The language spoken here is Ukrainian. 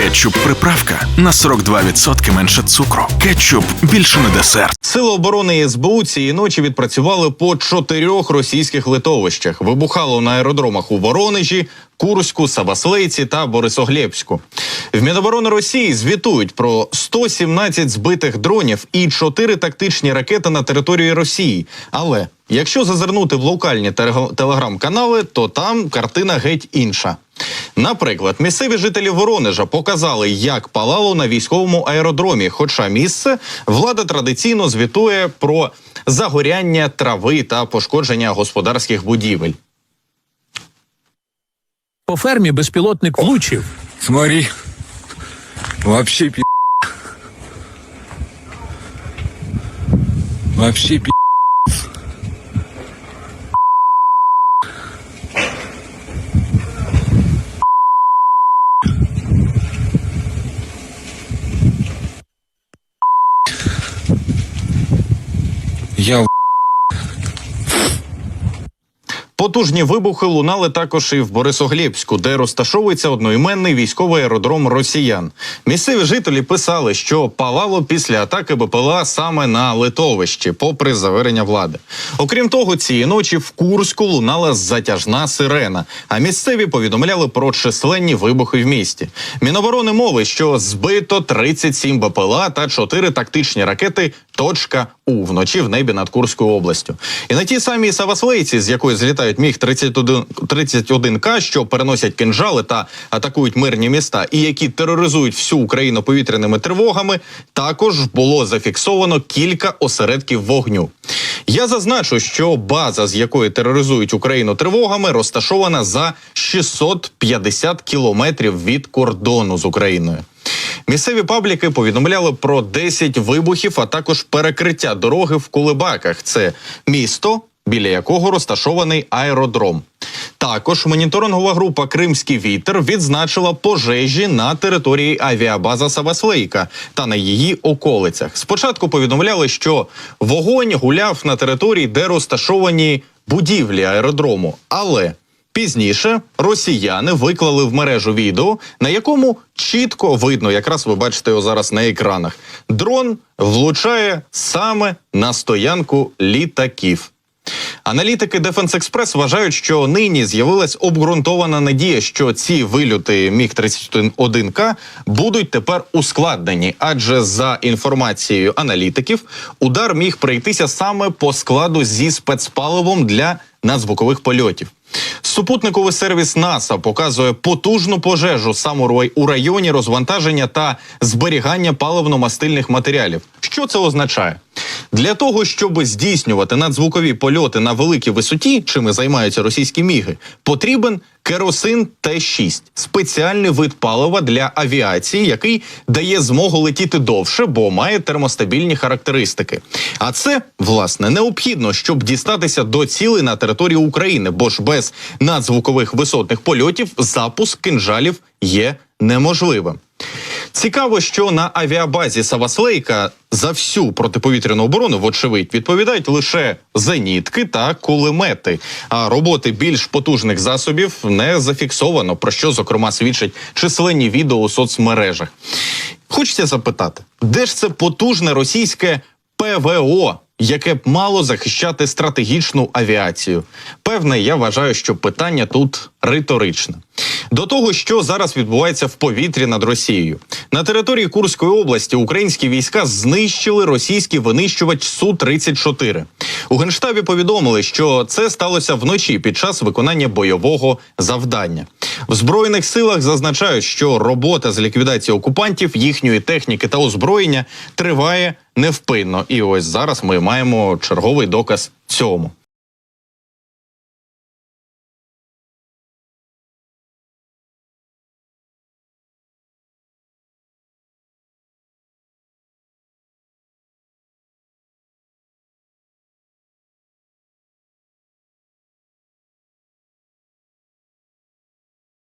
Кетчуп приправка на 42% менше цукру. Кетчуп більше не десерт. Сили оборони СБУ цієї ночі відпрацювали по чотирьох російських литовищах. Вибухало на аеродромах у Воронежі, Курську, Сабаслейці та Борисоглєбську. В Міноборони Росії звітують про 117 збитих дронів і 4 тактичні ракети на території Росії. Але якщо зазирнути в локальні телеграм-канали, то там картина геть інша. Наприклад, місцеві жителі Воронежа показали, як палало на військовому аеродромі. Хоча місце влада традиційно звітує про загоряння трави та пошкодження господарських будівель. По фермі безпілотник влучив. Смотри. Вообще пи... Вообще пи... Я в- Потужні вибухи лунали також і в Борисоглєбську, де розташовується одноіменний військовий аеродром росіян. Місцеві жителі писали, що палало після атаки БПЛА саме на литовищі, попри заверення влади. Окрім того, цієї ночі в Курську лунала затяжна сирена. А місцеві повідомляли про численні вибухи в місті. Міноборони мови, що збито 37 БПЛА та 4 тактичні ракети. Точка У вночі в небі над Курською областю. І на тій самій Саваслейці, з якої злітають міг 31, 31К, що переносять кинжали та атакують мирні міста, і які тероризують всю Україну повітряними тривогами, також було зафіксовано кілька осередків вогню. Я зазначу, що база, з якої тероризують Україну тривогами, розташована за 650 кілометрів від кордону з Україною. Місцеві пабліки повідомляли про 10 вибухів, а також перекриття дороги в Кулебаках. Це місто, біля якого розташований аеродром. Також моніторингова група Кримський вітер відзначила пожежі на території авіабаза Саваслейка та на її околицях. Спочатку повідомляли, що вогонь гуляв на території, де розташовані будівлі аеродрому, але Пізніше росіяни виклали в мережу відео, на якому чітко видно, якраз ви бачите його зараз на екранах. Дрон влучає саме на стоянку літаків. Аналітики Express вважають, що нині з'явилась обґрунтована надія, що ці вильоти Міг 31 к будуть тепер ускладнені, адже за інформацією аналітиків, удар міг прийтися саме по складу зі спецпаливом для надзвукових польотів. Супутниковий сервіс НАСА показує потужну пожежу у у районі розвантаження та зберігання паливно-мастильних матеріалів. Що це означає? Для того щоб здійснювати надзвукові польоти на великій висоті, чими займаються російські міги, потрібен керосин Т-6 – спеціальний вид палива для авіації, який дає змогу летіти довше, бо має термостабільні характеристики. А це власне необхідно, щоб дістатися до цілей на території України, бо ж без надзвукових висотних польотів запуск кинжалів є неможливим. Цікаво, що на авіабазі Саваслейка за всю протиповітряну оборону, вочевидь, відповідають лише зенітки та кулемети. А роботи більш потужних засобів не зафіксовано, про що зокрема свідчать численні відео у соцмережах. Хочеться запитати, де ж це потужне російське ПВО, яке б мало захищати стратегічну авіацію? Певне, я вважаю, що питання тут риторичне. До того, що зараз відбувається в повітрі над Росією, на території Курської області українські війська знищили російський винищувач су 34 У генштабі повідомили, що це сталося вночі під час виконання бойового завдання. В збройних силах зазначають, що робота з ліквідації окупантів, їхньої техніки та озброєння триває невпинно. І ось зараз ми маємо черговий доказ цьому.